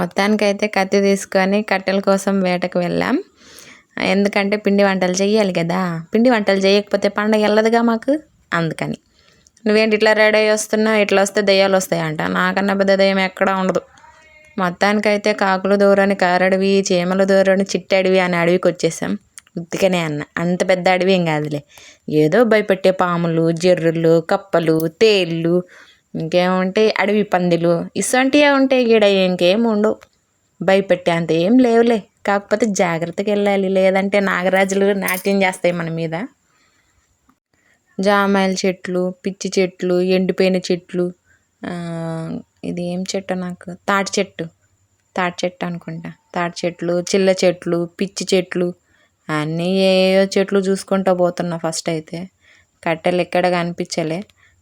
మొత్తానికైతే కత్తి తీసుకొని కట్టెల కోసం వేటకు వెళ్ళాం. ఎందుకంటే పిండి వంటలు చేయాలి కదా. పిండి వంటలు చేయకపోతే పండగ వెళ్ళదుగా మాకు? అందుకని. నువ్వేంటి ఇట్లా రెడీ అయ్యి వస్తున్నావు? ఇట్లా వస్తే దయ్యాలు వస్తాయంట నాకన్నా పెద్ద దయ్యం ఎక్కడా ఉండదు. మొత్తానికైతే కాకులు దూరని కారడివి చీమలు దూరని చిట్టడివి అని అడవికి వచ్చేసాం. ఉత్తికనే అన్న. అంత పెద్ద అడవి ఏం కాదులే. ఏదో భయపెట్టే పాములు జర్రులు కప్పలు తేళ్ళు ఇంకేముంటాయి? అడవి పందిలు. ఇసొంటివే ఉంటాయి గీడ ఇంకేం ఉండవు భయపెట్టే అంత ఏం లేవులే. కాకపోతే జాగ్రత్తగా వెళ్ళాలి లేదంటే నాగరాజులు నాట్యం చేస్తాయి మన మీద. జామాయిల చెట్లు పిచ్చి చెట్లు ఎండిపోయిన చెట్లు ఇది ఏం చెట్టు నాకు? తాటి చెట్టు. తాటి చెట్టు అనుకుంటా. తాటి చెట్లు చిల్ల చెట్లు పిచ్చి చెట్లు అన్నీ ఏయో చెట్లు చూసుకుంటూ పోతున్నా ఫస్ట్ అయితే. కట్టెలు ఎక్కడ కనిపించలే.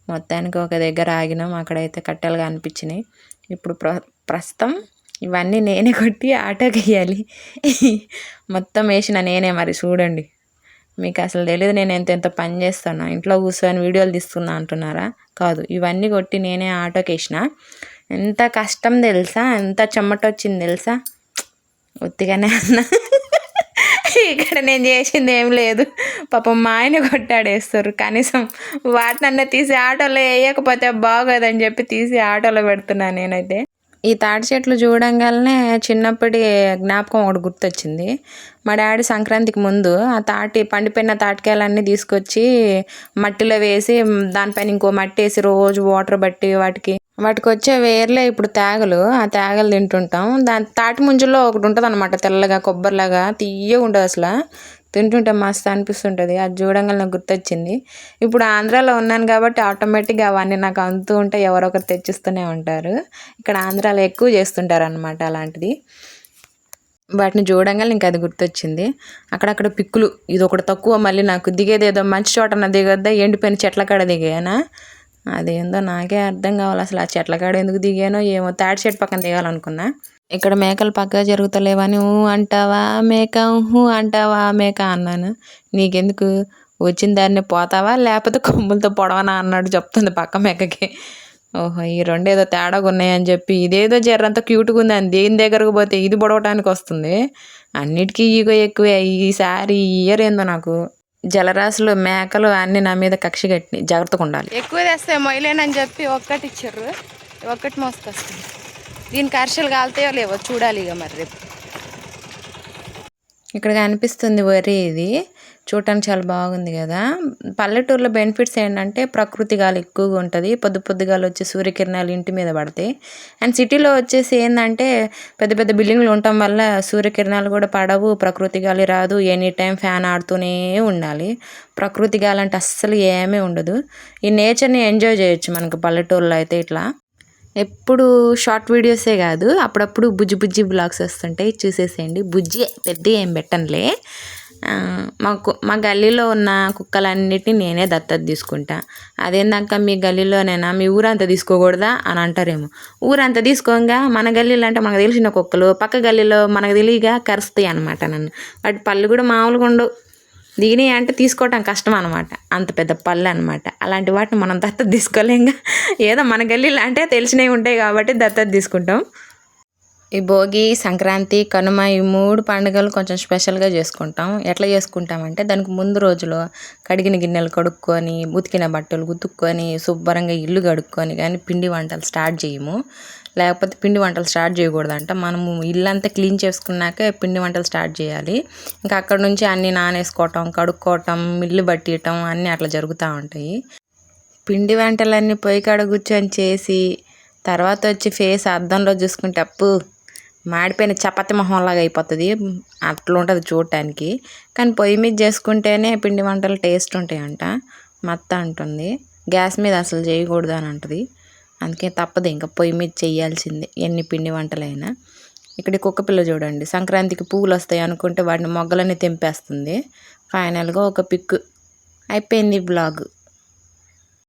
మొత్తానికి ఒక దగ్గర ఆగినాం. అక్కడైతే కట్టెలుగా అనిపించినాయి. ఇప్పుడు ప్ర ప్రస్తుతం ఇవన్నీ నేనే కొట్టి ఆటోకి వేయాలి మొత్తం వేసిన నేనే మరి చూడండి. మీకు అసలు తెలియదు నేను ఎంత ఎంత పని చేస్తాను. ఇంట్లో కూర్చొని వీడియోలు తీస్తున్నా అంటున్నారా? కాదు ఇవన్నీ కొట్టి నేనే ఆటోకి వేసిన. ఎంత కష్టం తెలుసా? ఎంత చెమట వచ్చింది తెలుసా? ఒత్తిగానే అన్నా. ఇక్కడ నేను చేసింది ఏం లేదు. పాపం మా ఆయన కొట్టాడేస్తారు. కనీసం వాటినన్నా తీసి ఆటోలో వేయకపోతే బాగోదని చెప్పి తీసి ఆటోలో పెడుతున్నాను నేనైతే. ఈ తాటి చెట్లు చూడంగానే చిన్నప్పటి జ్ఞాపకం ఒకటి గుర్తొచ్చింది. మా డాడీ సంక్రాంతికి ముందు ఆ తాటి పండిపోయిన తాటికాయలన్నీ తీసుకొచ్చి మట్టిలో వేసి దానిపైన ఇంకో మట్టి వేసి రోజు వాటర్ బట్టి వాటికి వాటికి వచ్చే వేర్లే ఇప్పుడు తేగలు. ఆ తేగలు తింటుంటాం. దాని తాటి ముంజుల్లో ఒకటి ఉంటుంది అనమాట తెల్లగా కొబ్బరిలాగా తీయగా ఉంటుంది అసలు. తింటుంటే మస్తు అనిపిస్తుంటుంది. అది చూడంగా నాకు గుర్తొచ్చింది. ఇప్పుడు ఆంధ్రాలో ఉన్నాను కాబట్టి ఆటోమేటిక్గా అవన్నీ నాకు అంతూ ఉంటే ఎవరో ఒకరు తెచ్చిస్తూనే ఉంటారు. ఇక్కడ ఆంధ్రాలో ఎక్కువ చేస్తుంటారు అనమాట అలాంటిది. వాటిని చూడంగానే ఇంకా అది గుర్తొచ్చింది. అక్కడక్కడ పిక్కులు. ఇది ఒకటి తక్కువ. మళ్ళీ నాకు దిగేది ఏదో మంచి చోటన దిగొద్దా? ఎండిపోయిన చెట్ల కాడ దిగానా? అదేందో నాకే అర్థం కావాలి. అసలు ఆ చెట్ల కాడ ఎందుకు దిగానో ఏమో. తాడి చెట్టు పక్కన దిగాలనుకున్నా. ఇక్కడ మేకలు పక్కగా జరుగుతలేవని ఊ అంటావా మేక ఊ అంటావా మేక అన్నాను. నీకెందుకు? వచ్చిన దాన్ని పోతావా? లేకపోతే కొమ్ములతో పొడవనా అన్నాడు చెప్తుంది పక్క మేకకి. ఓహో ఈ రెండు ఏదో తేడాగా ఉన్నాయని చెప్పి ఇదేదో జర్రంతా క్యూట్గా ఉంది. అని దేని దగ్గరకు పోతే ఇది పొడవటానికి వస్తుంది. అన్నిటికీ ఈగో ఎక్కువే. ఈసారి ఇయర్ ఏందో నాకు. జలరాశులు మేకలు అన్నీ నా మీద కక్ష కట్టి జాగ్రత్తగా ఉండాలి. ఎక్కువ తెస్తే మొయలేనని చెప్పి ఒక్కటి ఇచ్చారు. ఒక్కటి మోసుకొస్తుంది దీనికి అరిసెలు కాలుతాయో లేవో చూడాలి ఇక మరి రేపు. ఇక్కడ కనిపిస్తుంది వరి ఇది. చూడటానికి చాలా బాగుంది కదా. పల్లెటూరులో బెనిఫిట్స్ ఏంటంటే ప్రకృతి గాలి ఎక్కువగా ఉంటుంది. పొద్దు పొద్దుగాలు వచ్చి సూర్యకిరణాలు ఇంటి మీద పడతాయి. అండ్ సిటీలో వచ్చేసి ఏంటంటే పెద్ద పెద్ద బిల్డింగ్లు ఉండటం వల్ల సూర్యకిరణాలు కూడా పడవు ప్రకృతి గాలి రాదు ఎనీ టైం ఫ్యాన్ ఆడుతూనే ఉండాలి. ప్రకృతి గాలి అంటే అస్సలు ఏమీ ఉండదు. ఈ నేచర్ని ఎంజాయ్ చేయొచ్చు మనకు పల్లెటూరులో అయితే ఇట్లా. ఎప్పుడు షార్ట్ వీడియోసే కాదు అప్పుడప్పుడు బుజ్జి బుజ్జి బ్లాగ్స్ వస్తుంటాయి చూసేసేయండి. బుజ్జి పెద్ద ఏం పెట్టనులే. మాకు మా గల్లీలో ఉన్న కుక్కలన్నిటిని నేనే దత్తత తీసుకుంటా. అదేందాక మీ గల్లీలోనేనా? మీ ఊరంతా తీసుకోకూడదా? అని అంటారేమో. ఊరంతా తీసుకోగా? మన గల్లీలో అంటే మనకు తెలిసిన కుక్కలు పక్క గల్లీలో మనకు తెలియగా కరుస్తాయి అనమాట నన్ను. వాటి పళ్ళు కూడా మామూలుగా ఉండవు. దిగినాయి అంటే తీసుకోవటం కష్టం అనమాట అంత పెద్ద పళ్ళు అనమాట అలాంటి వాటిని మనం దత్తత తీసుకోలేంగా ఏదో మన గల్లీలు అంటే తెలిసినవి ఉంటాయి కాబట్టి దత్తత తీసుకుంటాం. ఈ భోగి సంక్రాంతి కనుమ ఈ మూడు పండుగలు కొంచెం స్పెషల్గా చేసుకుంటాం. ఎట్లా చేసుకుంటామంటే దానికి ముందు రోజులో కడిగిన గిన్నెలు కడుక్కొని ఉతికిన బట్టలు ఉతుక్కొని శుభ్రంగా ఇల్లు కడుక్కొని కానీ పిండి వంటలు స్టార్ట్ చేయము. లేకపోతే పిండి వంటలు స్టార్ట్ చేయకూడదంట. మనము ఇల్లంతా క్లీన్ చేసుకున్నాక పిండి వంటలు స్టార్ట్ చేయాలి. ఇంకా అక్కడ నుంచి అన్నీ నానేసుకోవటం కడుక్కోవటం మిల్లు బట్టియటం అన్నీ అట్లా జరుగుతూ ఉంటాయి. పిండి వంటలన్నీ పొయ్యి కాడ కూర్చొని చేసి తర్వాత వచ్చి ఫేస్ అద్దంలో చూసుకుంటే అప్పు మాడిపోయిన చపాతి మొహంలాగా అయిపోతుంది. అట్లా ఉంటుంది చూడటానికి. కానీ పొయ్యి మీద చేసుకుంటేనే పిండి వంటలు టేస్ట్ ఉంటాయంట. మత్త అంటుంది. గ్యాస్ మీద అసలు చేయకూడదు అని అంటుంది. అందుకే తప్పదు ఇంకా పొయ్యి మీద చేయాల్సిందే ఎన్ని పిండి వంటలైనా. ఇక్కడ కుక్క పిల్ల చూడండి సంక్రాంతికి పువ్వులు వస్తాయి అనుకుంటే వాటిని మొగ్గలన్నీ తెంపేస్తుంది. ఫైనల్గా ఒక పిక్. అయిపోయింది బ్లాగ్